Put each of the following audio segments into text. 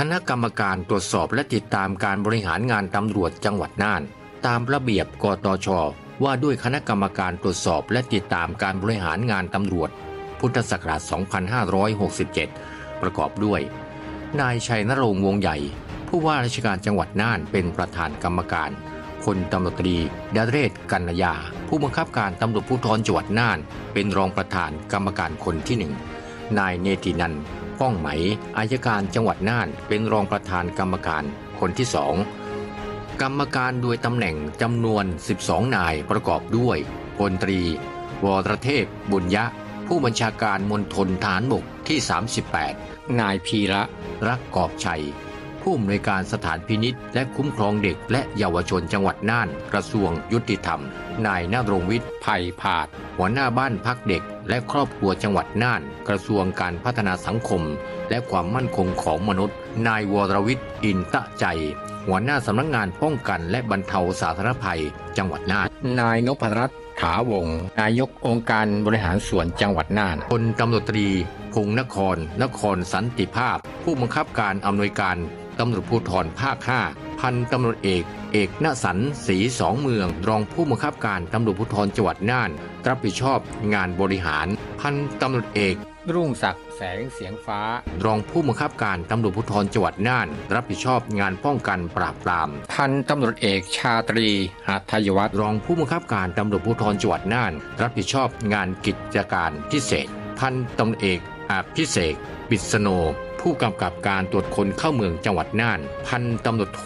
คณะกรรมการตรวจสอบและติดตามการบริหารงานตำรวจจังหวัดน่าน ตามระเบียบกตช ว่าด้วยคณะกรรมการตรวจสอบและติดตามการบริหารงานตำรวจ พุทธศักราช 2567 ประกอบด้วย นายชัยนรงค์วงใหญ่ ผู้ว่าราชการจังหวัดน่านเป็นประธานกรรมการพลตำรวจตรีดาเรศกันนยาผู้บังคับการตำรวจภูธรจังหวัดน่าน เป็นรองประธานกรรมการคนที่หนึ่งนายเนตินันท ป้องไหมอายการจังหวัดน่านเป็นรองประธานกรรมการคนที่สองกรรมการโดยตำแหน่งจำนวน 12 นายประกอบด้วยพลตรี วรเทพ บุญยะ ผู้บัญชาการมณฑลฐานบกที่ 38 นายพีระ รักกอบชัย ผู้อำนวยการสถานพินิษและคุ้มครองเด็กและเยาวชนจังหวัดน่าน กระทรวงยุติธรรม นายนรงวิทย์ไผ่ผาด หัวหน้าบ้านพักเด็ก และครอบครัวจังหวัดน่าน กระทรวงการพัฒนาสังคม และความมั่นคงของมนุษย์ นายวรวิทย์อินตะใจ หัวหน้าสำนักงานป้องกันและบรรเทาสาธารณภัย จังหวัดน่าน นายนพรัตน์ถาวงศ์นายกองค์การบริหารส่วนจังหวัดน่านพลตำรวจตรีพงศ์นคร นครสันติภาพ ผู้บังคับการอำนวยการ ตำรวจภูธรภาค 5 พันตำรวจเอก เอกณสันศรีสองเมือง รองผู้บังคับการตำรวจภูธรจังหวัดน่าน รับผิดชอบงานบริหาร พันตำรวจเอกรุ่งศักดิ์แสงเสียงฟ้า รองผู้บังคับการตำรวจภูธรจังหวัดน่าน รับผิดชอบงานป้องกันปราบปราม พันตำรวจเอกชาตรีหัตถยวัฒน์รองผู้บังคับการตำรวจภูธรจังหวัดน่าน รับผิดชอบงานกิจการพิเศษ พันตำรวจเอกอาภิเษกบิษโน ผู้กำกับการตรวจคนเข้าเมืองจังหวัดน่าน พันตำรวจโท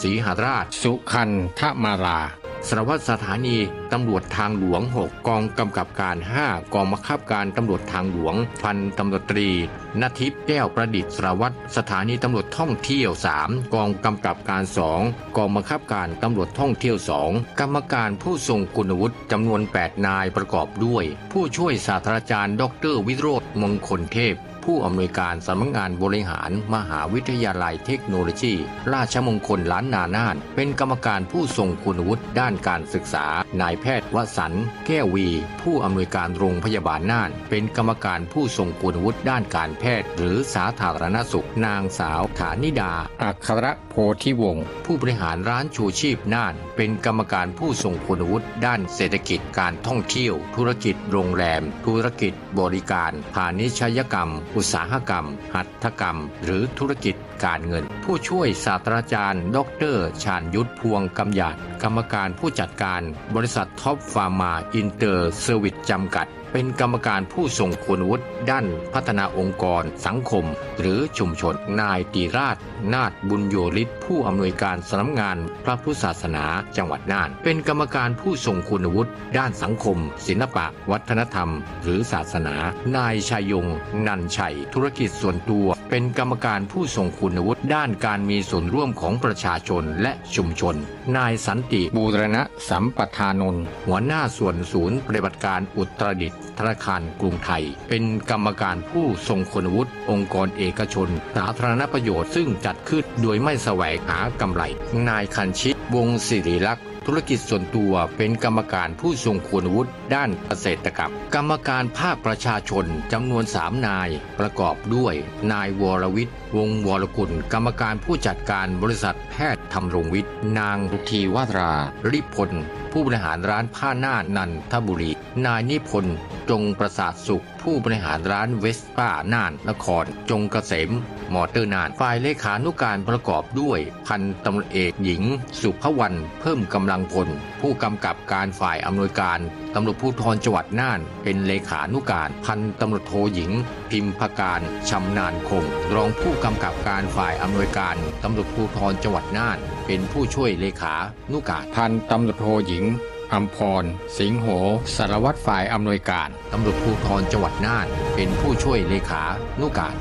ศรีหาราช สุคันทมาราสารวัตรสถานี ตำรวจทางหลวง 6 กองกำกับการ 5 กองบังคับการตำรวจทางหลวง พันตำรวจตรีนทิพย์แก้วประดิษฐ์สารวัตรสถานีตำรวจท่องเที่ยว 3 กองกำกับการ 2 กองบังคับการตำรวจท่องเที่ยว 2 กรรมการผู้ทรงคุณวุฒิจำนวน 8 นายประกอบด้วย ผู้ช่วยศาสตราจารย์ ดร วิโรธมงคลเทพผู้อำนวยการสำนักงานบริหารมหาวิทยาลัยเทคโนโลยี ราชมงคลล้านนาน่าน เป็นกรรมการผู้ทรงคุณวุฒิด้านการศึกษา นายแพแพทย์วสันต์แก้ววี ผู้อำนวยการโรงพยาบาลน่าน เป็นกรรมการผู้ทรงคุณวุฒิด้านการแพทย์ หรือสาธารณสุข นางสาวฐานิดา อัครโพธิวงศ์ผู้บริหารร้านชูชีพน่าน เป็นกรรมการผู้ทรงคุณวุฒิด้านเศรษฐกิจการท่องเที่ยว ธุรกิจโรงแรม ธุรกิจบริการ พาณิชยกรรม อุตสาหกรรม หัตถกรรม หรือธุรกิจการเงิน ผู้ช่วยศาสตราจารย์ ดรชาญยุทธพวงกำยาดกรรมการผู้จัดการ บริษัทท็อปฟาร์มาอินเตอร์เซอร์วิสจำกัด เป็นกรรมการผู้ทรงคุณวุฒิด้านพัฒนาองค์กร สังคม หรือชุมชน นายตีราช นาฏบุญโยฤทธิ์ผู้อำนวยการสำนักงานพระพุทธศาสนาจังหวัดน่าน เป็นกรรมการผู้ทรงคุณวุฒิด้านสังคม ศิลปะ วัฒนธรรม หรือศาสนา นายชัยยง นันชัย ธุรกิจส่วนตัว เป็นกรรมการผู้ทรงคุณวุฒิด้านการมีส่วนร่วมของประชาชนและชุมชน นายสันติบูรณะสัมปทานนท์หัวหน้าส่วนศูนย์ปฏิบัติการอุตรดิตธนาคารกรุงไทย เป็นกรรมการผู้ทรงคุณวุฒิองค์กรเอกชน สาธารณประโยชน์ซึ่งจัดขึ้นโดยไม่แสวงหากำไร นายคันชิต วงศิริลักษ์ธุรกิจส่วนตัวเป็นกรรมการผู้ทรงคุณวุฒิด้านเกษตรกรรม กรรมการภาคประชาชนจำนวนสามนาย ประกอบด้วย นายวรวิทย์วงวรกุล กรรมการผู้จัดการบริษัทแพทย์ธรรมรงวิทย์ นางรุธีวาราริพลผู้บริหารร้านผ้าหน้านันทบุรี นายนิพนธ์จงประสาทสุข ผู้บริหารร้านเวสป้าน่านนคร จงเกษม มอเตอร์น่าน ฝ่ายเลขานุการประกอบด้วย พันตำรวจเอกหญิง สุภวรรณเพิ่มกำลังพล ผู้กำกับการฝ่ายอำนวยการตำรวจภูธรจังหวัดน่าน เป็นเลขานุการ พันตำรวจโทหญิง พิมพการชำนาญคง รองผู้กำกับการฝ่ายอำนวยการตำรวจภูธรจังหวัดน่าน เป็นผู้ช่วยเลขานุการ พันตำรวจโทหญิง อัมพร สิงห์โห สารวัตรฝ่ายอำนวยการตำรวจภูธรจังหวัดน่าน เป็นผู้ช่วยเลขานุการ